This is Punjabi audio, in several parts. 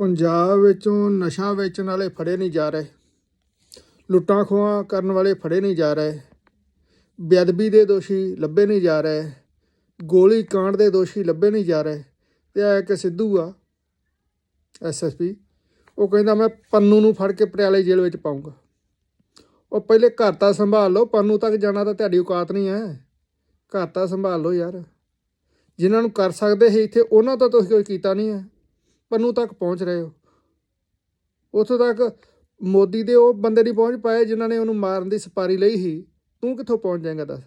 ਪੰਜਾਬ ਵਿੱਚੋਂ ਨਸ਼ਾ ਵੇਚਣ ਵਾਲੇ ਫੜੇ ਨਹੀਂ ਜਾ ਰਹੇ। ਲੁੱਟਾਂ ਖੋਹਾਂ ਕਰਨ ਵਾਲੇ ਫੜੇ ਨਹੀਂ ਜਾ ਰਹੇ। ਬੇਅਦਬੀ ਦੇ ਦੋਸ਼ੀ ਲੱਭੇ ਨਹੀਂ ਜਾ ਰਹੇ। ਗੋਲੀ ਕਾਂਡ ਦੇ ਦੋਸ਼ੀ ਲੱਭੇ ਨਹੀਂ ਜਾ ਰਹੇ। ਤੇ ਆ ਕਿ ਸਿੱਧੂ ਆ ਐਸਐਸਪੀ ਉਹ ਕਹਿੰਦਾ, ਮੈਂ ਪੰਨੂ ਨੂੰ ਫੜ ਕੇ ਪਟਿਆਲੇ ਜੇਲ੍ਹ ਵਿੱਚ ਪਾਉਂਗਾ ਉਹ ਪਹਿਲੇ ਘਰ ਤਾਂ ਸੰਭਾਲ ਲਓ, ਪੰਨੂ ਤੱਕ ਜਾਣਾ ਤਾਂ ਤੁਹਾਡੀ ਔਕਾਤ ਨਹੀਂ ਹੈ। ਘਰ ਤਾਂ ਸੰਭਾਲ ਲਓ ਯਾਰ। ਜਿਨ੍ਹਾਂ ਨੂੰ ਕਰ ਸਕਦੇ ਸੀ ਇੱਥੇ, ਉਹਨਾਂ ਤੋਂ ਤੁਸੀਂ ਕੋਈ ਕੀਤਾ ਨਹੀਂ ਹੈ। ਪੰਨੂ ਤੱਕ ਪਹੁੰਚ ਰਹੇ ਹੋ। ਉੱਥੋਂ ਤੱਕ ਮੋਦੀ ਦੇ ਉਹ ਬੰਦੇ ਨਹੀਂ ਪਹੁੰਚ ਪਾਏ ਜਿਨ੍ਹਾਂ ਨੇ ਉਹਨੂੰ ਮਾਰਨ ਦੀ ਸਪਾਰੀ ਲਈ ਸੀ। ਤੂੰ ਕਿੱਥੋਂ ਪਹੁੰਚ ਜਾਏਗਾ ਦੱਸ।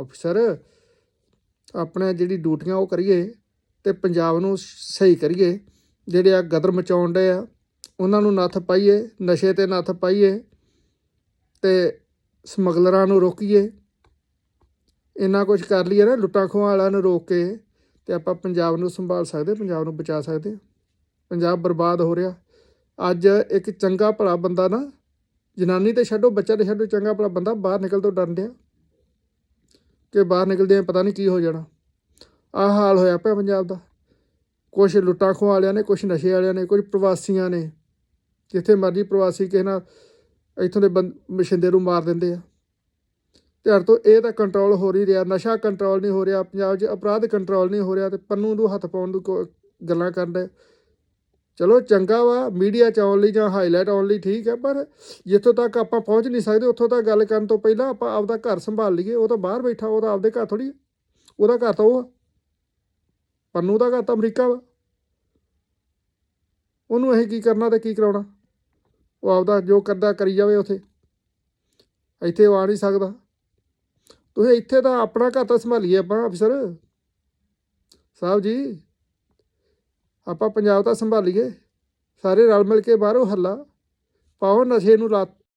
ਅਫਸਰ ਆਪਣੇ ਜਿਹੜੀ ਡਿਊਟੀਆਂ ਉਹ ਕਰੀਏ ਤੇ ਪੰਜਾਬ ਨੂੰ ਸਹੀ ਕਰੀਏ। ਜਿਹੜੇ ਆ ਗਦਰ ਮਚਾਉਣ ਦੇ ਆ, ਉਹਨਾਂ ਨੂੰ ਨੱਥ ਪਾਈਏ, ਨਸ਼ੇ ਤੇ ਨੱਥ ਪਾਈਏ ਤੇ ਸਮਗਲਰਾਂ ਨੂੰ ਰੋਕੀਏ। ਇੰਨਾ ਕੁਝ ਕਰ ਲਈਏ ਨਾ ਲੁੱਟਾਂ ਖੋਹਾਂ ਵਾਲਿਆਂ ਨੂੰ ਰੋਕ ਕੇ ਤੇ ਆਪਾਂ ਪੰਜਾਬ ਨੂੰ ਸੰਭਾਲ ਸਕਦੇ ਪੰਜਾਬ ਨੂੰ ਬਚਾ ਸਕਦੇ ਹਾਂ। ਪੰਜਾਬ ਬਰਬਾਦ ਹੋ ਰਿਹਾ। ਅੱਜ ਇੱਕ ਚੰਗਾ ਭਲਾ ਬੰਦਾ ਨਾ, ਜਨਾਨੀ ਤੇ ਛੱਡੋ, ਬੱਚਾ ਤੇ ਛੱਡੋ, ਚੰਗਾ ਭਲਾ ਬੰਦਾ ਬਾਹਰ ਨਿਕਲ ਤੋਂ ਡਰਨ ਡਿਆ ਕਿ ਬਾਹਰ ਨਿਕਲਦੇ ਪਤਾ ਨਹੀਂ ਕੀ ਹੋ ਜਾਣਾ। ਆਹ ਹਾਲ ਹੋਇਆ ਪਿਆ ਪੰਜਾਬ ਦਾ। ਕੁਝ ਲੁੱਟਾਂ ਖੋਹਾਂ ਵਾਲਿਆਂ ਨੇ ਕੁਝ ਨਸ਼ੇ ਵਾਲਿਆਂ ਨੇ ਕੁਝ ਪ੍ਰਵਾਸੀਆਂ ਨੇ। ਜਿੱਥੇ ਮਰਜ਼ੀ ਪ੍ਰਵਾਸੀ ਕਿਸੇ ਨਾਲ ਇੱਥੋਂ ਦੇ ਬੰਦ ਮਸ਼ਿੰਦੇ ਨੂੰ ਮਾਰ ਦਿੰਦੇ ਆ। ਤੇ ਤੋਂ ਇਹ ਤਾਂ ਕੰਟਰੋਲ ਹੋ ਨਹੀਂ ਰਿਹਾ, ਨਸ਼ਾ ਕੰਟਰੋਲ ਨਹੀਂ ਹੋ ਰਿਹਾ, ਪੰਜਾਬ 'ਚ ਅਪਰਾਧ ਕੰਟਰੋਲ ਨਹੀਂ ਹੋ ਰਿਹਾ ਤੇ ਪੰਨੂ ਨੂੰ ਹੱਥ ਪਾਉਣ ਨੂੰ ਕੋ- ਗੱਲਾਂ ਕਰਦੇ ਚਲੋ ਚੰਗਾ ਵਾ ਮੀਡੀਆ 'ਚ ਆਉਣ ਲਈ ਜਾਂ ਹਾਈਲਾਈਟ ਆਉਣ ਲਈ ਠੀਕ ਹੈ, ਪਰ ਜਿੱਥੋਂ ਤੱਕ ਆਪਾਂ ਪਹੁੰਚ ਨਹੀਂ ਸਕਦੇ, ਉੱਥੋਂ ਤੱਕ ਗੱਲ ਕਰਨ ਤੋਂ ਪਹਿਲਾਂ ਆਪਾਂ ਆਪਦਾ ਘਰ ਸੰਭਾਲ ਲਈਏ, ਉਹ ਤਾਂ ਬਾਹਰ ਬੈਠਾ, ਉਹ ਤਾਂ ਆਪਦੇ ਘਰ ਥੋੜੀ ਉਹਦਾ ਘਰ ਤਾਂ ਉਹ ਆ। ਪੰਨੂ ਦਾ ਘਰ ਤਾਂ ਅਮਰੀਕਾ ਵਾ। ਉਹਨੂੰ ਇਹ ਕੀ ਕਰਨਾ ਤੇ ਕੀ ਕਰਾਉਣਾ? ਉਹ ਆਪਦਾ ਜੋ ਕਰਦਾ ਕਰੀ ਜਾਵੇ ਉਥੇ। ਇੱਥੇ ਉਹ ਆ ਨਹੀਂ ਸਕਦਾ। ਤੁਸੀਂ ਇੱਥੇ ਤਾਂ ਆਪਣਾ ਘਰ ਤਾਂ ਸੰਭਾਲੀਏ ਆਪਾਂ ਅਫਸਰ ਸਾਹਿਬ ਜੀ, ਆਪਾਂ ਪੰਜਾਬ ਤਾਂ ਸੰਭਾਲੀਏ। ਸਾਰੇ ਰਲ ਮਿਲ ਕੇ ਬਾਹਰੋਂ ਹੱਲਾ। ਪਾਓ ਨਸ਼ੇ ਨੂੰ ਲੱਤ